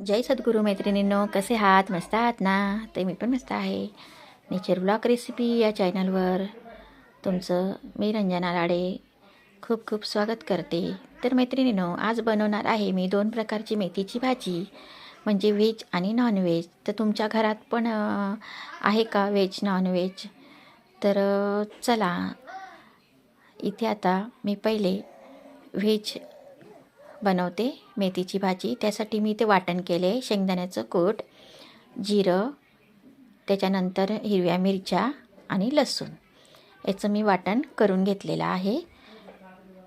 जय सद्गुरू मैत्रिणींनो कसे आहात? मस्त आहात ना? ते मी पण मस्त आहे. नेचर ब्लॉक रेसिपी या चॅनलवर तुमचं मी रंजना राडे खूप खूप स्वागत करते. तर मैत्रिणींनो आज बनवणार आहे मी दोन प्रकारची मेथीची भाजी म्हणजे व्हेज आणि नॉनव्हेज तर तुमच्या घरात पण आहे का व्हेज नॉनव्हेज तर चला. इथे आता मी पहिले व्हेज बनवते. मेथीची भाजी. त्यासाठी मी ते वाटण केले. शेंगदाण्याचं कूट जिरं त्याच्यानंतर हिरव्या मिरच्या आणि लसूण. याचं मी वाटण करून घेतलेलं आहे.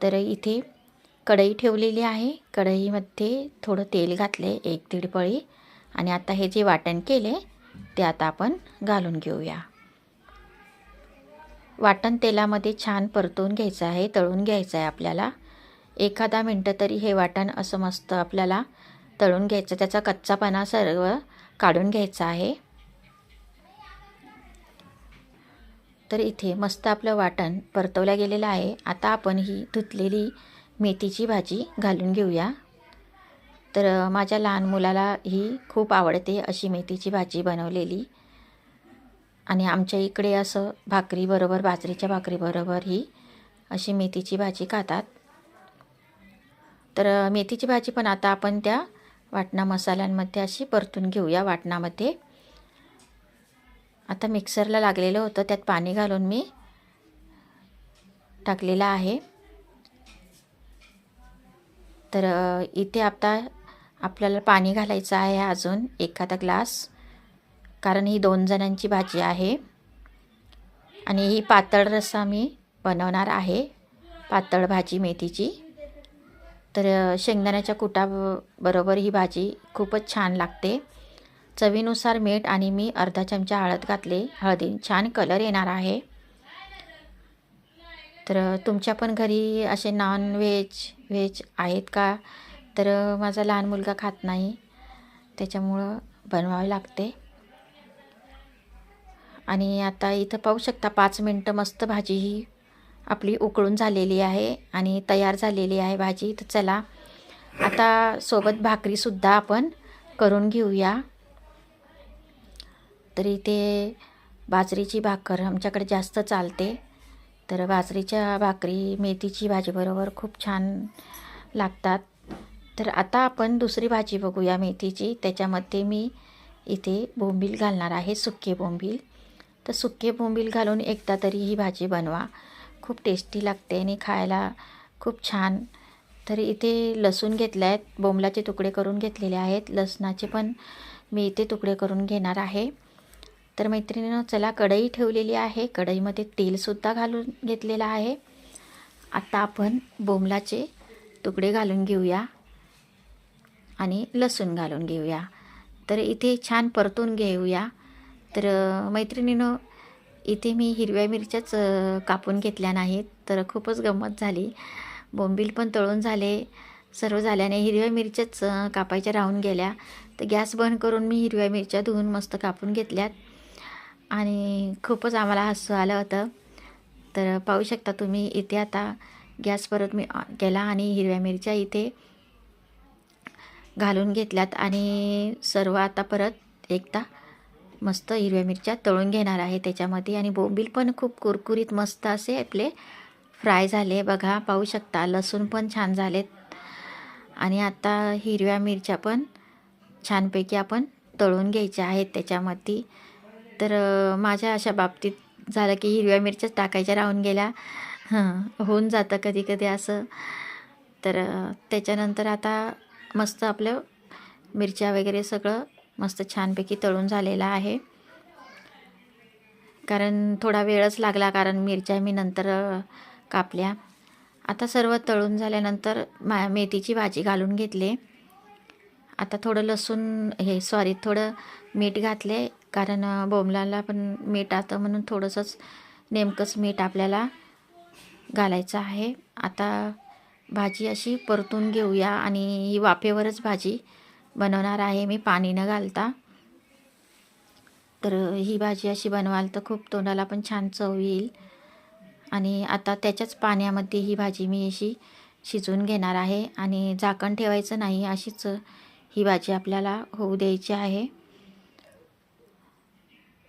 तर इथे कढई ठेवलेली आहे. कढईमध्ये थोडं तेल घातले एक दीड पळी. आणि आता हे जे वाटण केले ते आता आपण घालून घेऊया. वाटण तेलामध्ये छान परतून घ्यायचं आहे तळून घ्यायचं आहे आपल्याला. एखादा मिनटं तरी हे वाटण असं मस्त आपल्याला तळून घ्यायचं. त्याचा कच्चापणा सर्व काढून घ्यायचा आहे. तर इथे मस्त आपलं वाटण परतवलं गेलेलं आहे. आता आपण ही धुतलेली मेथीची भाजी घालून घेऊया. तर माझ्या लहान मुलाला ही खूप आवडते अशी मेथीची भाजी बनवलेली. आणि आमच्या इकडे असं भाकरीबरोबर बाजरीच्या भाकरीबरोबर ही अशी मेथीची भाजी खातात. तर मेथीची भाजी पण आता आपण त्या वाटणा मसाल्यांमध्ये अशी परतून घेऊया वाटणामध्ये. आता मिक्सरला लागलेलं होतं त्यात पाणी घालून मी टाकलेलं आहे. तर इथे आता आपल्याला पाणी घालायचं आहे अजून एखादा ग्लास कारण ही दोन जणांची भाजी आहे. आणि ही पातळ रस्सा मी बनवणार आहे पातळ भाजी मेथीची. तर शेंगदाण्याच्या कुटाबरोबर ही भाजी खूपच छान लागते. चवीनुसार मीठ आणि मी अर्धा चमचा हळद घातले. हळदी छान कलर येणार आहे. तर तुमच्या पण घरी असे नॉन व्हेज व्हेज आहेत का? तर माझा लहान मुलगा खात नाही. त्याच्यामुळं बनवावे लागते. आणि आता इथं पाहू शकता पाच मिनटं मस्त भाजी ही आपली उकळून झालेली आहे आणि तयार झालेली आहे भाजी. तर चला आता सोबत भाकरीसुद्धा आपण करून घेऊया. तर इथे बाजरीची भाकर आमच्याकडे जास्त चालते. तर बाजरीच्या भाकरी मेथीची भाजीबरोबर खूप छान लागतात. तर आता आपण दुसरी भाजी बघूया मेथीची. त्याच्यामध्ये मी इथे बोंबील घालणार आहे सुके बोंबील. तर सुके बोंबील घालून एकदा तरी ही भाजी बनवा. खूप टेस्टी लागते आणि खायला खूप छान. तर इथे लसूण घेतले आहेत बोंबलाचे तुकडे करून घेतलेले आहेत. लसणाचे पण मी इथे तुकडे करून घेणार आहे. तर मैत्रिणीनं चला कढई ठेवलेली आहे. कढईमध्ये तेलसुद्धा घालून घेतलेलं आहे. आता आपण बोंबलाचे तुकडे घालून घेऊया आणि लसूण घालून घेऊया. तर इथे छान परतून घेऊया. तर मैत्रिणीनं इथे मी हिरव्या मिरच्याच कापून घेतल्या नाहीत. तर खूपच गंमत झाली. बोंबील पण तळून झाले. सर्व झाल्याने हिरव्या मिरच्याच कापायच्या राहून गेल्या. तर गॅस बंद करून मी हिरव्या मिरच्या धुवून मस्त कापून घेतल्यात. आणि खूपच आम्हाला हसू आलं होतं. तर पाहू शकता तुम्ही इथे आता गॅस परत मी ऑन केला आणि हिरव्या मिरच्या इथे घालून घेतल्यात. आणि सर्व आता परत एकदा मस्त हिरव्या मिरच्या तळून घेणार आहे त्याच्यामध्ये. आणि बोंबील पण खूप कुरकुरीत मस्त असे आपले फ्राय झाले. बघा पाहू शकता लसूण पण छान झालेत. आणि आता हिरव्या मिरच्या पण छानपैकी आपण तळून घ्यायच्या आहेत त्याच्यामध्ये. तर माझ्या अशा बाबतीत झालं की हिरव्या मिरच्याच टाकायच्या राहून गेल्या. हं होऊन जातं कधी कधी असं. तर त्याच्यानंतर आता मस्त आपलं मिरच्या वगैरे सगळं मस्त छानपैकी तळून झालेला आहे. कारण थोडा वेळच लागला कारण मिरच्या मी नंतर कापल्या. आता सर्व तळून झाल्यानंतर मा मेथीची भाजी घालून घेतले. आता थोडं लसूण हे सॉरी थोडं मीठ घातले कारण बोमलाला बोंबलाला पण मीठ आता म्हणून थोडंसंच नेमकंच मीठ आपल्याला घालायचं आहे. आता भाजी अशी परतून घेऊया आणि ही वाफेवरच भाजी बनवणार आहे. मी पाणी न घालता. तर ही भाजी अशी बनवाल तर खूप तोंडाला पण छान चव येईल. आणि आता त्याच्याच पाण्यामध्ये ही भाजी मी अशी शिजवून घेणार आहे. आणि झाकण ठेवायचं नाही अशीच ही भाजी आपल्याला होऊ द्यायची आहे.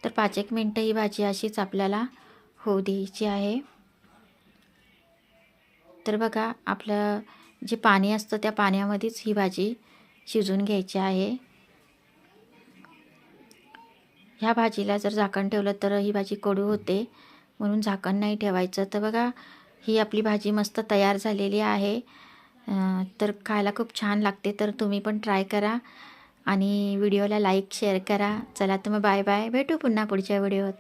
तर पाच एक मिनटं ही भाजी अशीच आपल्याला होऊ द्यायची आहे. तर बघा आपलं जे पाणी असतं त्या पाण्यामध्येच ही भाजी शिजून घ्यायचे आहे. ह्या भाजीला जर झाकण ठेवलं तर ही भाजी कडू होते. म्हणून झाकण नाही ठेवायचं. तर बघा ही आपली भाजी मस्त तयार झालेली आहे. तर खायला खूप छान लागते. तर तुम्ही पण ट्राय करा आणि व्हिडिओला लाईक शेअर करा. चला तर मग बाय बाय. भेटू पुन्हा पुढच्या व्हिडिओत.